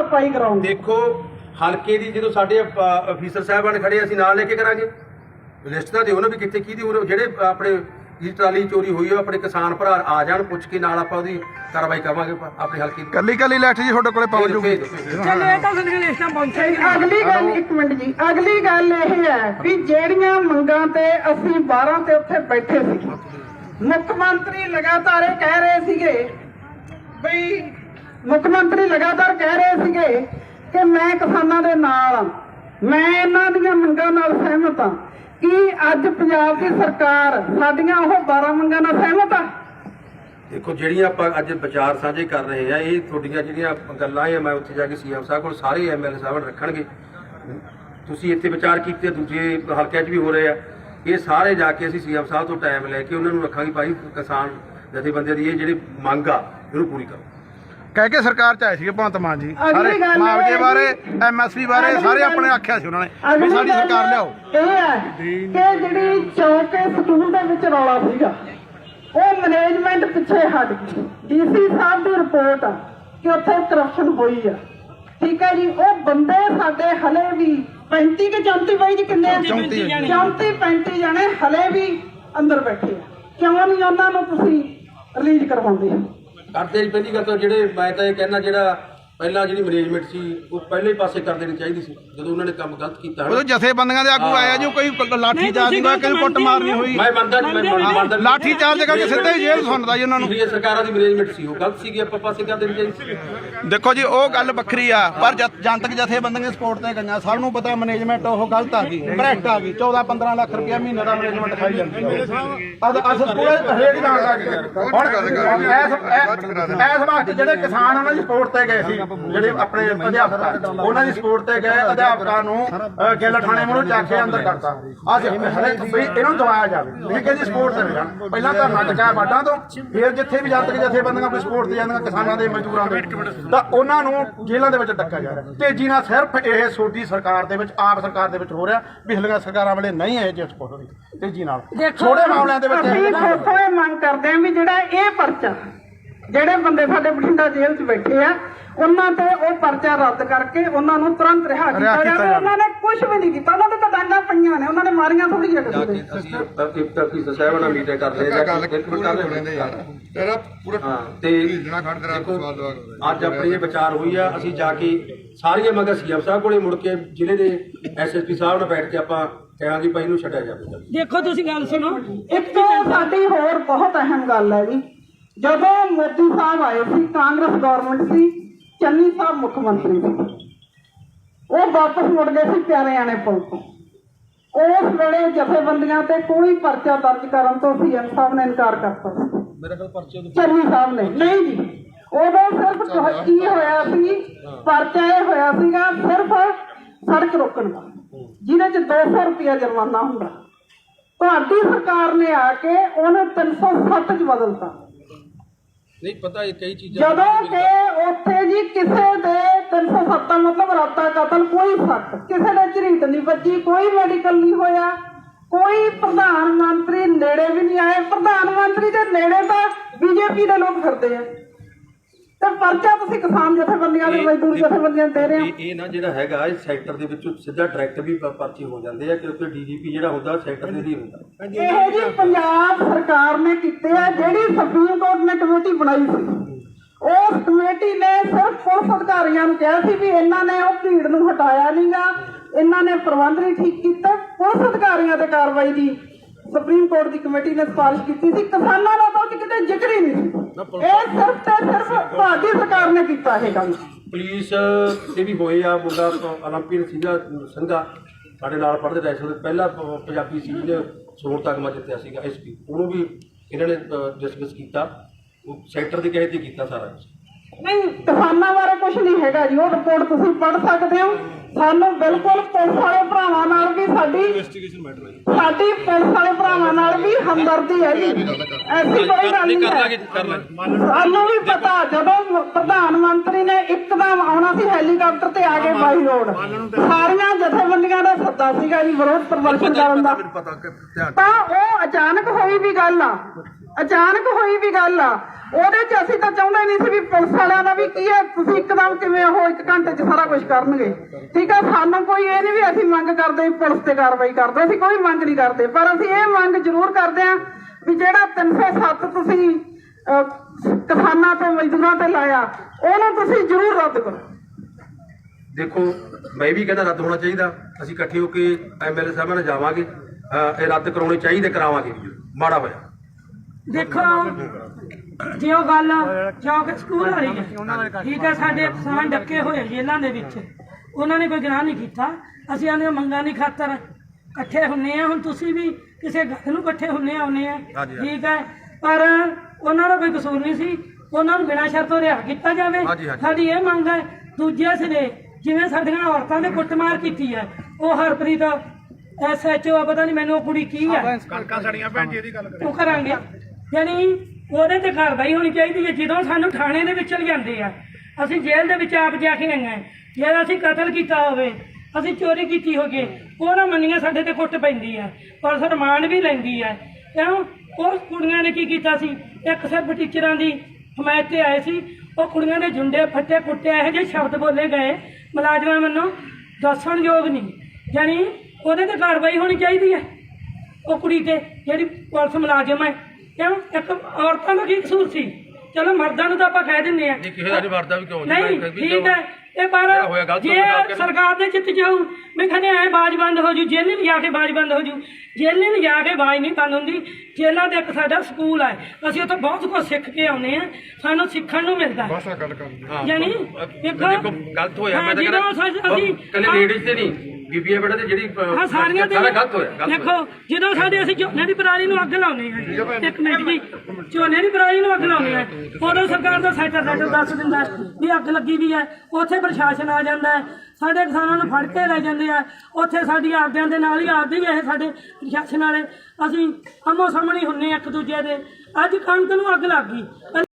ਭਰਪਾਈ ਕਰਾਉਂਗੇ। ਦੇਖੋ ਹਲਕੇ ਦੀ ਜਦੋਂ ਸਾਡੇ ਅਫ- ਅਫੀਸਰ ਸਾਹਿਬਾਨ ਖੜੇ ਅਸੀਂ ਨਾਲ ਲੈ ਕੇ ਕਰਾਂਗੇ। ਲਿਸਟ ਤਾਂ ਦਿਓ ਨਾ ਵੀ ਕਿੱਥੇ ਕੀ ਦੀ ਜਿਹੜੇ ਆਪਣੇ ਜੀ ਟਰਾਲੀ ਚੋਰੀ ਹੋਈ ਆ ਆਪਣੇ ਕਿਸਾਨ ਭਰਾ ਆ ਜਾਣ ਪੁੱਛ ਕੇ ਨਾਲ ਆਪਾਂ ਉਹਦੀ ਕਾਰਵਾਈ ਕਰਾਂਗੇ ਆਪਣੇ ਹਲਕੇ ਦੀ। ਕੱਲੀ ਕੱਲੀ ਲੈਟ ਜੀ ਤੁਹਾਡੇ ਕੋਲੇ ਪਹੁੰਚ ਜੂਗੀ। ਚੱਲ ਇਹ ਤਾਂ ਸਾਡੀਆਂ ਲਿਸਟਾਂ ਪਹੁੰਚੇ ਅਗਲੀ ਗੱਲ ਇੱਕ ਮਿੰਟ ਜੀ ਅਗਲੀ ਗੱਲ ਇਹ ਹੈ ਵੀ ਜਿਹੜੀਆਂ ਮੰਗਾਂ ਤੇ ਅਸੀਂ 12 ਤੇ ਉੱਥੇ ਬੈਠੇ ਸੀ ਮੁੱਖ ਮੰਤਰੀ ਲਗਾਤਾਰ ਇਹ ਕਹਿ ਰਹੇ ਸੀਗੇ ਵੀ ਮੁੱਖ ਮੰਤਰੀ ਲਗਾਤਾਰ ਕਹਿ ਰਹੇ ਸੀਗੇ ਕਿ ਮੈਂ ਕਿਸਾਨਾਂ ਦੇ ਨਾਲ ਹਾਂ। ਮੈਂ ਇਹਨਾਂ ਦੀਆਂ ਮੰਗਾਂ ਨਾਲ ਸਹਿਮਤ ਹਾਂ ਕੀ ਅੱਜ ਪੰਜਾਬ ਦੀ ਸਰਕਾਰ ਸਾਡੀਆਂ ਉਹ 12 ਮੰਗਾਂ ਨਾਲ ਸਹਿਮਤ ਆ। ਦੇਖੋ, ਜਿਹੜੀਆਂ ਆਪਾਂ ਅੱਜ ਵਿਚਾਰ ਸਾਂਝੇ ਕਰ ਰਹੇ ਆ ਇਹ ਤੁਹਾਡੀਆਂ ਜਿਹੜੀਆਂ ਗੱਲਾਂ ਆ, ਮੈਂ ਉੱਥੇ ਜਾ ਕੇ ਸੀਐਮ ਸਾਹਿਬ ਕੋਲ ਸਾਰੇ ਐਮਐਲਏ ਸਾਹਿਬ ਰੱਖਣਗੇ। ਤੁਸੀਂ ਇੱਥੇ ਵਿਚਾਰ ਕੀਤੇ, ਦੂਜੇ ਹਲਕਿਆਂ 'ਚ ਵੀ ਹੋ ਰਹੇ ਆ। ਇਹ ਸਾਰੇ ਜਾ ਕੇ ਅਸੀਂ ਸੀਐਮ ਸਾਹਿਬ ਤੋਂ ਟਾਈਮ ਲੈ ਕੇ ਉਹਨਾਂ ਨੂੰ ਰੱਖਾਂਗੇ, ਭਾਈ ਕਿਸਾਨ ਜਥੇਬੰਦੀਆਂ ਦੀ ਇਹ ਜਿਹੜੀ ਮੰਗ ਆ, ਇਹਨੂੰ ਪੂਰੀ ਕਰੋ। ਕਹਿ ਕੇ ਸਰਕਾਰ ਚ ਆਏ ਸੀਗੇ ਭਗਵੰਤ ਮਾਨ ਜੀ। ਸਾਰੇ ਗੱਲ ਇਹ ਮੁਆਵਜ਼ੇ ਹੈ ਬਾਰੇ ਜੀ- ਐਮਐਸਪੀ ਬਾਰੇ ਅਗਲੀ ਸਾਰੇ ਗੱਲ- ਆਪਣੇ ਆਖਿਆ ਸੀ ਉਹਨਾਂ ਨੇ ਵੀ ਸਾਡੀ ਸਰਕਾਰ ਲਿਆਓ। ਇਹ ਹੈ ਕਿ ਜਿਹੜੀ ਚੌਕੇ ਸਕੂਲ ਦੇ ਵਿੱਚ ਰੌਲਾ ਸੀਗਾ ਉਹ ਮੈਨੇਜਮੈਂਟ ਪਿੱਛੇ ਹਟ ਗਈ। ਡੀਸੀ ਸਾਹਿਬ ਦੀ ਰਿਪੋਰਟ ਆ ਕਿ ਉੱਥੇ ਕਰਪਸ਼ਨ ਹੋਈ ਆ। ਠੀਕ ਹੈ ਜੀ ਉਹ ਬੰਦੇ ਸਾਡੇ ਹਲੇ ਵੀ 35 ਕਿ 34 ਬਾਈ ਜੀ ਕਿੰਨੇ ਆ? 34 ਜਾਣੇ। 34 35 ਜਾਣੇ ਹਲੇ ਵੀ ਅੰਦਰ ਬੈਠੇ ਆ। ਕਿਉਂ ਨਹੀਂ ਉਹਨਾਂ ਨੂੰ ਤੁਸੀਂ ਰਿਲੀਜ਼ ਕਰਵਾਉਂਦੇ? ਆ ਕਰਦੇ ਜੀ ਪਹਿਲੀ ਗੱਲ ਤਾਂ ਜਿਹੜੇ ਮੈਂ ਤਾਂ ਇਹ ਕਹਿਣਾ ਜਿਹੜਾ ਪਹਿਲਾਂ ਜਿਹੜੀ ਮੈਨੇਜਮੈਂਟ ਸੀ ਉਹ ਪਹਿਲੇ ਪਾਸੇ ਕਰ ਦੇਣੀ ਚਾਹੀਦੀ ਸੀ ਜਦੋਂ ਉਹਨਾਂ ਨੇ ਕੰਮ ਗਲਤ ਕੀਤਾ ਉਦੋਂ। ਜਥੇਬੰਦੀਆਂ ਦੇ ਆਗੂ ਆਏ ਆ ਜੀ ਕੋਈ ਲਾਠੀ ਚਾਰਜ ਨਹੀਂ ਹੋਇਆ ਕੋਈ ਕੁੱਟ ਮਾਰ ਨਹੀਂ ਹੋਈ? ਮੈਂ ਮੰਨਦਾ ਜੀ ਮੈਂ ਮੰਨਦਾ ਲਾਠੀ ਚਾਰਜ ਕਰਕੇ ਸਿੱਧਾ ਹੀ ਜੇਲ੍ਹ ਸੁਣਦਾ ਜੀ ਉਹਨਾਂ ਨੂੰ। ਪਿਛਲੀਆਂ ਸਰਕਾਰਾਂ ਦੀ ਮੈਨੇਜਮੈਂਟ ਸੀ ਉਹ ਗਲਤ ਸੀਗੀ ਆਪਾਂ ਪਾਸੇ ਕਰ ਦੇਣੀ ਚਾਹੀਦੀ ਸੀ। ਦੇਖੋ ਜੀ ਉਹ ਗੱਲ ਵੱਖਰੀ ਆ ਪਰ ਜਨਤਕ ਜਥੇਬੰਦੀਆਂ ਸਪੋਰਟ ਤੇ ਗਈਆਂ। ਸਭ ਨੂੰ ਪਤਾ ਮੈਨੇਜਮੈਂਟ ਉਹ ਗਲਤ ਆ ਗਈ ਭ੍ਰਿਸ਼ਟ ਆ ਗਈ। 14 15 ਲੱਖ ਰੁਪਇਆ ਮਹੀਨੇ ਦਾ ਮੈਨੇਜਮੈਂਟ ਖਾਈ ਜਾਂਦੀ ਹੈ ਅਦ ਅਸ ਪੂਰੇ ਹਰੇਕ ਜਾਣ ਲੱਗ ਗਏ। ਹੁਣ ਐਸ ਐਸ ਵਾਸਤੇ ਜਿਹੜੇ ਕਿਸਾਨ ਉਹਨਾਂ ਦੀ ਸਪੋਰਟ ਤੇ ਗਏ ਸੀ। ਜਿਹੜੇ ਆਪਣੇ ਅਧਿਆਪਕ ਆ, ਉਹਨਾਂ ਦੀ ਸਪੋਰਟ ਤੇ ਗਏ ਅਧਿਆਪਕਾਂ ਨੂੰ ਗਿੱਲ ਥਾਣੇ ਮੂਹਰੋਂ ਚੱਕ ਕੇ ਅੰਦਰ ਕਰਤਾ। ਅੱਜ ਹਰੇਕ ਵੀ ਇਹਨੂੰ ਦਵਾਇਆ ਜਾਵੇ। ਇਹ ਕਹਿੰਦੀ ਸਪੋਰਟ ਤੇ ਜਾਣ ਪਹਿਲਾਂ ਧਰਨਾ ਟਿਕਾਇਆ ਬਾਡਾਂ ਤੋਂ ਫਿਰ ਜਿੱਥੇ ਵੀ ਜਨਤਕ ਜਥੇਬੰਦੀਆਂ ਕੋਈ ਸਪੋਰਟ ਤੇ ਜਾਂਦੀਆਂ ਕਿਸਾਨਾਂ ਦੇ ਮਜ਼ਦੂਰਾਂ ਦੇ ਤਾਂ ਉਹਨਾਂ ਨੂੰ ਜੇਲ੍ਹਾਂ ਦੇ ਵਿੱਚ ਡੱਕਿਆ ਜਾ ਰਿਹਾ। ਤੇਜ਼ੀ ਨਾਲ ਸਿਰਫ ਇਹ ਸੋਡੀ ਸਰਕਾਰ ਦੇ ਵਿੱਚ ਆਪ ਸਰਕਾਰ ਦੇ ਵਿੱਚ ਹੋ ਰਿਹਾ ਪਿਛਲੀਆਂ ਸਰਕਾਰਾਂ ਵੇਲੇ ਨਹੀਂ ਇਹ ਜੇ ਸਪੋਰਟ ਹੋਈ ਤੇਜ਼ੀ ਨਾਲ। ਥੋੜੇ ਮਾਮਲਿਆਂ ਦੇ ਵਿੱਚ ਅਸੀਂ ਮੰਗ ਕਰਦੇ ਹਾਂ ਵੀ ਜਿਹੜਾ ਇਹ ਪਰਚਾ ਜਿਹੜੇ ਬੰਦੇ ਸਾਡੇ ਬਠਿੰਡਾ ਜੇਲ੍ਹ 'ਚ ਬੈਠੇ ਆ ਉਹਨਾਂ ਤੇ ਉਹ ਪਰਚਾ ਰੱਦ ਕਰਕੇ ਉਹਨਾਂ ਨੂੰ ਤੁਰੰਤ ਰਿਹਾ ਕੀਤਾ ਕੀਤਾ ਜਾਵੇ। ਉਹਨਾਂ ਨੇ ਕੁਝ ਵੀ ਨਹੀਂ ਕੀਤਾ। ਉਹਨਾਂ ਤੇ ਤਾਂ ਡਾਂਗਾ ਪਈਆਂ ਨੇ ਉਹਨਾਂ ਨੇ ਮਾਰੀਆਂ ਥੋੜੀ ਜਿਹੀ ਜਾ ਕਿਸੇ ਕੇ ਦੇ ਅਸੀਂ ਤਫਤੀਸ਼ ਤਫਤੀਸ਼ ਸਾਹਿਬ ਨਾਲ ਮੀਟਿੰਗ ਕਰ ਰਹੇ ਹਾਂ ਗੱਲ ਜਾ ਪੂਰਾ ਕਰ ਲੈਂਦੇ ਯਾਰ। ਤੇਰਾ ਪੂਰਾ ਹਾਂ ਤੇ ਢੀਡਣਾ ਖੜ ਤੇਰਾ ਸਵਾਲ ਜਵਾਬ ਅੱਜ ਆਪਣੀ ਇਹ ਵਿਚਾਰ ਹੋਈ ਆ ਅਸੀਂ ਜਾ ਕੇ ਸਾਰੀਆਂ ਮੰਗਾਂ ਸੀਐਮ ਸਾਹਿਬ ਕੋਲੇ ਮੁੜ ਕੇ ਜ਼ਿਲ੍ਹੇ ਦੇ ਐਸਐਸਪੀ ਸਾਹਿਬ ਨਾਲ ਬੈਠ ਕੇ ਆਪਾਂ ਕਹਾਂਗੇ ਭਾਈ ਇਹਨੂੰ ਛੱਡਿਆ ਜਾਵੇ। ਦੇਖੋ ਤੁਸੀਂ ਗੱਲ ਸੁਣੋ। ਇੱਕ ਸਾਡੀ ਹੋਰ ਬਹੁਤ ਅਹਿਮ ਗੱਲ ਹੈ ਜੀ। ਜਦੋਂ ਮੋਦੀ ਸਾਹਿਬ ਆਏ ਸੀ ਕਾਂਗਰਸ ਗਵਰਨਮੈਂਟ ਸੀ ਚੰਨੀ ਸਾਹਿਬ ਮੁੱਖ ਮੰਤਰੀ ਸੀ। ਉਹ ਵਾਪਸ ਮੁੜ ਗਏ ਸੀ ਪਿਆਰਿਆਣੇ ਪੁਲ ਤੋਂ। ਉਸ ਵੇਲੇ ਜਥੇਬੰਦੀਆਂ ਤੇ ਕੋਈ ਪਰਚਾ ਦਰਜ ਕਰਨ ਤੋਂ ਸੀਐਮ ਸਾਹਿਬ ਨੇ ਇਨਕਾਰ ਕਰਤਾ ਸੀ। ਮੇਰੇ ਕੋਲ ਪਰਚੇ ਚੰਨੀ ਸਾਹਿਬ ਨੇ। ਨਹੀਂ ਜੀ ਉਦੋਂ ਸਿਰਫ ਕੀ ਹੋਇਆ ਸੀ ਪਰਚਾ ਇਹ ਹੋਇਆ ਸੀਗਾ ਸਿਰਫ ਸੜਕ ਰੋਕਣ ਦਾ ਜਿਹਦੇ ਚ 200 ਰੁਪਇਆ ਜੁਰਮਾਨਾ ਹੁੰਦਾ। ਤੁਹਾਡੀ ਸਰਕਾਰ ਨੇ ਆ ਕੇ ਉਹਨੂੰ 307 ਚ ਬਦਲਤਾ। ਨਹੀਂ ਪਤਾ ਇਹ ਕਈ ਚੀਜ਼ਾਂ ਜਦੋਂ ਕਿ ਉੱਥੇ ਜੀ ਕਿਸੇ ਦੇ 307 ਦਾ ਮਤਲਬ ਰਾਤਾ ਕਤਲ ਕੋਈ ਸੱਟ ਕਿਸੇ ਦੇ ਝਰੀਟ ਨਹੀਂ ਵੱਜੀ ਕੋਈ ਮੈਡੀਕਲ ਨਹੀਂ ਹੋਇਆ ਕੋਈ ਪ੍ਰਧਾਨ ਮੰਤਰੀ ਨੇੜੇ ਵੀ ਨਹੀਂ ਆਏ ਪ੍ਰਧਾਨ ਮੰਤਰੀ ਦੇ ਨੇੜੇ ਤਾਂ ਬੀਜੇਪੀ ਦੇ ਲੋਕ ਫਿਰਦੇ ਆ। ਤੇ ਪਰਚਾ ਤੁਸੀਂ ਕਿਸਾਨ ਜਥੇਬੰਦੀਆਂ ਦੇ ਮਜ਼ਦੂਰ ਜਥੇਬੰਦੀਆਂ ਨੂੰ ਦੇ ਰਹੇ ਹੋ। ਇਹ ਇਹ ਨਾ ਜਿਹੜਾ ਹੈਗਾ ਇਹ ਸੈਕਟਰ ਦੇ ਵਿੱਚੋਂ ਸਿੱਧਾ ਡਾਇਰੈਕਟ ਵੀ ਪ- ਪਰਚੇ ਹੋ ਜਾਂਦੇ ਆ ਕਿਉਂਕਿ ਡੀਜੀਪੀ ਜਿਹੜਾ ਹੁੰਦਾ ਸੈਕਟਰ ਦੇ ਦੀ ਹੁੰਦਾ। ਇਹ ਜੀ ਪੰਜਾਬ ਸਰਕਾਰ ਨੇ ਕੀਤੇ ਆ ਜਿਹੜੀ ਸੁਪਰੀਮ ਕੋਰਟ ਨੇ ਕਮੇਟੀ ਬਣਾਈ ਸੀ। ਉਸ ਕਮੇਟੀ ਨੇ ਸਿਰਫ ਪੁਲਿਸ ਅਧਿਕਾਰੀਆਂ ਨੂੰ ਕਿਹਾ ਸੀ ਵੀ ਇਹਨਾਂ ਨੇ ਉਹ ਭੀੜ ਨੂੰ ਹਟਾਇਆ ਨਹੀਂਗਾ ਇਹਨਾਂ ਨੇ ਪ੍ਰਬੰਧ ਨਹੀਂ ਠੀਕ ਕੀਤਾ। ਪੁਲਿਸ ਅਧਿਕਾਰੀਆਂ ਤੇ ਕਾਰਵਾਈ ਦੀ ਸੁਪਰੀਮ ਕੋਰਟ ਦੀ ਕਮੇਟੀ ਨੇ ਸਿਫਾਰਿਸ਼ ਕੀਤੀ ਸੀ ਕਿਸਾਨਾਂ ਦਾ ਤਾਂ ਕਿਤੇ ਜ਼ਿਕਰ ਹੀ ਨਹੀਂ ਇਹ ਸਿਰਫ ਤੇ ਸਿਰਫ ਭਾਰਤੀ ਸਰਕਾਰ ਨੇ ਕੀਤਾ ਇਹ ਗੱਲ ਪੁਲਿਸ ਤੇ ਵੀ ਹੋਏ ਆ ਮੁੰਡਾ ਓਲੰਪੀਅਨ ਸੀਗਾ ਸੰਧਾ ਸਾਡੇ ਨਾਲ ਪੜ੍ਹਦੇ ਨੈਸ਼ਨਲ ਪਹਿਲਾ ਪੰਜਾਬੀ ਸੀ ਜਿਹਨੇ ਸਰੋਤ ਤਗਮਾ ਜਿੱਤਿਆ ਸੀਗਾ ਐਸਪੀ ਉਹਨੂੰ ਵੀ ਇਹਨਾਂ ਨੇ ਡਿਸਕਸ ਕੀਤਾ। ਉਹ ਸੈਕਟਰ ਦੇ ਕਹੇ ਤੇ ਕੀਤਾ ਸਾਰਾ ਨਹੀਂ ਕਿਸਾਨਾਂ ਬਾਰੇ ਕੁਝ ਨਹੀਂ ਹੈਗਾ ਜੀ ਉਹ ਰਿਪੋਰਟ ਤੁਸੀਂ ਪੜ੍ਹ ਸਕਦੇ ਹੋ। ਸਾਨੂੰ ਬਿਲਕੁਲ ਪੁਲਿਸ ਵਾਲੇ ਭਰਾਵਾਂ ਨਾਲ ਵੀ ਸਾਡੀ ਸਾਡੀ ਪੁਲਿਸ ਵਾਲੇ ਭਰਾਵਾਂ ਨਾਲ ਵੀ ਹਮਦਰਦੀ ਹੈ ਜੀ ਐਸੀ ਕੋਈ ਗੱਲ ਨਹੀਂ ਹੈ ਸਾਨੂੰ ਵੀ ਪਤਾ ਜਦੋਂ ਪ੍ਰਧਾਨ ਮੰਤਰੀ ਨੇ ਇੱਕਦਮ ਆਉਣਾ ਸੀ ਹੈਲੀਕਾਪਟਰ ਤੇ ਆ ਕੇ ਬਾਈ ਰੋਡ ਸਾਰੀਆਂ ਜਥੇਬੰਦੀਆਂ ਦਾ ਸੱਦਾ ਸੀਗਾ ਜੀ ਵਿਰੋਧ ਪ੍ਰਦਰਸ਼ਨ ਕਰਨ ਦਾ ਤਾਂ ਉਹ ਅਚਾਨਕ ਹੋਈ ਵੀ ਗੱਲ ਆ ਅਚਾਨਕ ਹੋਈ ਵੀ ਗੱਲ ਆ। ਉਹਦੇ 'ਚ ਅਸੀਂ ਤਾਂ ਚਾਹੁੰਦੇ ਨਹੀਂ ਸੀ ਵੀ ਪੁਲਿਸ ਵਾਲਿਆਂ ਦਾ ਵੀ ਕੀ ਹੈ, ਤੁਸੀਂ ਇੱਕਦਮ ਕਿਵੇਂ ਉਹ ਇੱਕ ਘੰਟੇ 'ਚ ਸਾਰਾ ਕੁਝ ਕਰਨਗੇ। ਠੀਕ ਆ, ਸਾਨੂੰ ਕੋਈ ਇਹ ਨਹੀਂ ਵੀ ਅਸੀਂ ਮੰਗ ਕਰਦੇ ਪੁਲਿਸ ਤੇ ਕਾਰਵਾਈ ਕਰ ਅਸੀਂ ਕੋਈ ਮੰਗ ਨਹੀਂ ਕਰਦੇ। ਪਰ ਅਸੀਂ ਇਹ ਮੰਗ ਜ਼ਰੂਰ ਕਰਦੇ ਆ ਵੀ ਜਿਹੜਾ 307 ਤੁਸੀਂ ਕਿਸਾਨਾਂ ਤੇ, ਮਜ਼ਦੂਰਾਂ ਤੇ ਲਾਇਆ, ਉਹਨੂੰ ਤੁਸੀਂ ਜ਼ਰੂਰ ਰੱਦ ਕਰੋ। ਦੇਖੋ, ਮੈਂ ਵੀ ਕਹਿੰਦਾ ਰੱਦ ਹੋਣਾ ਚਾਹੀਦਾ। ਅਸੀਂ ਇਕੱਠੇ ਹੋ ਕੇ ਐਮਐਲਏ ਸਾਹਿਬਾਂ ਨਾਲ ਜਾਵਾਂਗੇ। ਇਹ ਰੱਦ ਕਰਾਉਣੇ ਚਾਹੀਦੇ, ਕਰਾਵਾਂਗੇ ਮਾੜਾ ਹੋਇਆ। ਦੇਖੋ ਜੇ ਉਹ ਗੱਲ ਚੌਕ ਸਕੂਲ ਵਾਲੀ ਹੈ ਠੀਕ ਹੈ ਸਾਡੇ ਕਿਸਾਨ ਡੱਕੇ ਹੋਏ ਜੇਲ੍ਹਾਂ ਦੇ ਵਿੱਚ। ਉਹਨਾਂ ਨੇ ਕੋਈ ਗੁਨਾਹ ਨਹੀਂ ਕੀਤਾ। ਅਸੀਂ ਆਨੇ ਮੰਗਾਂ ਦੀ ਖਾਤਰ ਇਕੱਠੇ ਹੁੰਨੇ ਆ ਹੁਣ ਤੁਸੀਂ ਵੀ ਕਿਸੇ ਗੱਲ ਨੂੰ ਇਕੱਠੇ ਹੁੰਨੇ ਆਉਨੇ ਆ। ਠੀਕ ਹੈ ਪਰ ਉਹਨਾਂ ਦਾ ਕੋਈ ਕਸੂਰ ਨਹੀਂ ਸੀ। ਉਹਨਾਂ ਨੂੰ ਬਿਨਾਂ ਸ਼ਰਤੋਂ ਰਿਹਾ ਕੀਤਾ ਜਾਵੇ। ਸਾਡੀ ਇਹ ਮੰਗ ਹੈ ਦੂਜੇ ਸਿਰੇ ਜਿਵੇਂ ਸਾਡੀਆਂ ਔਰਤਾਂ ਦੇ ਕੁੱਟਮਾਰ ਕੀਤੀ ਹੈ ਉਹ ਹਰਪ੍ਰੀਤ ਐਸਐਚਓ ਪਤਾ ਨਹੀਂ ਮੈਨੂੰ ਉਹ ਕੁੜੀ ਕੀ ਹੈ। ਉਹ ਕਰਾਂਗੇ। ਯਾਨੀ ਉਹਦੇ ਤੇ ਕਾਰਵਾਈ ਹੋਣੀ ਚਾਹੀਦੀ ਹੈ, ਜਦੋਂ ਸਾਨੂੰ ਥਾਣੇ ਦੇ ਵਿੱਚ ਲਿਆਂਦੇ ਆ। ਅਸੀਂ ਜੇਲ੍ਹ ਦੇ ਵਿੱਚ ਆਪ ਜਾ ਕੇ ਆਏ ਹਾਂ। ਜੇ ਅਸੀਂ ਕਤਲ ਕੀਤਾ ਹੋਵੇ, ਅਸੀਂ ਚੋਰੀ ਕੀਤੀ ਹੋਵੇ, ਉਹ ਨਾ ਮੰਨੀਆਂ ਸਾਡੇ ਤੇ ਕੁੱਟ ਪੈਂਦੀ ਹੈ ਪਰ ਰਿਮਾਂਡ ਵੀ ਲੈਂਦੀ ਹੈ ਕਿਉਂ? ਉਹ ਕੁੜੀਆਂ ਨੇ ਕੀ ਕੀਤਾ ਸੀ? ਇੱਕ ਸਿਰਫ ਟੀਚਰਾਂ ਦੀ ਹਮਾਇਤ ਤੇ ਆਏ ਸੀ। ਉਹ ਕੁੜੀਆਂ ਦੇ ਜੁੰਡੇ ਫੱਟੇ ਕੁੱਟੇ, ਇਹੋ ਜਿਹੇ ਸ਼ਬਦ ਬੋਲੇ ਗਏ। ਮੁਲਾਜ਼ਮਾਂ ਵੱਲੋਂ ਦੱਸਣਯੋਗ ਨਹੀਂ। ਯਾਨੀ ਉਹਦੇ ਤੇ ਕਾਰਵਾਈ ਹੋਣੀ ਚਾਹੀਦੀ ਹੈ। ਉਹ ਕੁੜੀ ਤੇ ਜਿਹੜੀ ਪੁਲਿਸ ਮੁਲਾਜ਼ਮ ਹੈ ਕਿਉਂ? ਇੱਕ ਔਰਤਾਂ ਦਾ ਕੀ ਕਸੂਰ ਸੀ? ਚਲੋ ਮਰਦਾਂ ਨੂੰ ਤਾਂ ਆਪਾਂ ਕਹਿ ਦਿੰਦੇ ਆ ਨਹੀਂ ਕਿਸੇ ਦਾ ਨਹੀਂ ਵਰਦਾ ਵੀ ਕਿਉਂ? ਨਹੀਂ ਠੀਕ ਹੈ। ਇਹ ਪਰ ਜੇ ਸਰਕਾਰ ਦੇ ਚਿੱਤ ਜਾਊ ਮੈਂ ਕਹਿੰਦੇ ਐ ਬਾਜ ਬੰਦ ਹੋ ਜੂ ਜੇਲ੍ਹ ਲਿਜਾ ਕੇ ਬਾਜ ਬੰਦ ਹੋ ਜੂ। ਜੇਲ੍ਹ ਲਿਜਾ ਕੇ ਬਾਜ ਨਹੀਂ ਬੰਦ ਹੁੰਦੀ। ਜੇਲ੍ਹਾਂ ਦੇ ਇੱਕ ਸਾਡਾ ਸਕੂਲ ਹੈ। ਅਸੀਂ ਉੱਥੇ ਬਹੁਤ ਕੁਝ ਸਿੱਖ ਕੇ ਆਉਨੇ ਆ ਸਾਨੂੰ ਸਿੱਖਣ ਨੂੰ ਮਿਲਦਾ। ਹੈ। ਹਾਂ, ਯਾਨੀ ਦੇਖੋ ਗਲਤ ਹੋਇਆ। ਮੈਂ ਤਾਂ ਕਹਿੰਦਾ ਅਸੀਂ- ਕੱਲੇ ਲੇਡੀਜ਼ ਤੇ ਨਹੀਂ। ਬੀਬੀਆਂ ਬੇਟਾ ਤੇ ਜਿਹੜੀ ਹਾਂ ਸਾਰੀਆਂ ਦੇ ਸਾਰਾ ਗਲਤ ਹੋਇਆ ਗਲਤ ਦੇਖੋ ਹੋਇਆ। ਜਦੋਂ ਸਾਡੇ ਅਸੀਂ ਝੋਨੇ ਦੀ ਪਰਾਲੀ ਨੂੰ ਅੱਗ ਲਾਉਨੇ ਆ ਇੱਕ ਮਿੰਟ ਜੀ। ਝੋਨੇ ਦੀ ਪਰਾਲੀ ਨੂੰ ਅੱਗ ਲਾਉਨੇ ਆ ਉਦੋਂ ਸਰਕਾਰ ਦਾ ਸੈਕਟਰ ਸੈਕਟਰ ਦੱਸ ਦਿੰਦਾ ਵੀ ਅੱਗ ਲੱਗੀ ਵੀ ਹੈ। ਉੱਥੇ ਪ੍ਰਸ਼ਾਸਨ ਆ ਜਾਂਦਾ ਹੈ। ਸਾਡੇ ਕਿਸਾਨਾਂ ਨੂੰ ਫੜ ਕੇ ਲੈ ਜਾਂਦੇ ਆ। ਉੱਥੇ ਸਾਡੀ ਆਪਦਿਆਂ ਦੇ ਨਾਲ ਹੀ ਆਪਦੇ ਹੀ ਇਹ ਸਾਡੇ ਪ੍ਰਸ਼ਾਸਨ ਵਾਲੇ। ਅਸੀਂ ਆਮੋ ਸਾਹਮਣੇ ਹੁੰਨੇ ਆ ਇੱਕ ਦੂਜੇ ਦੇ। ਅੱਜ ਕਣਕ ਨੂੰ ਅੱਗ ਲੱਗ ਗਈ।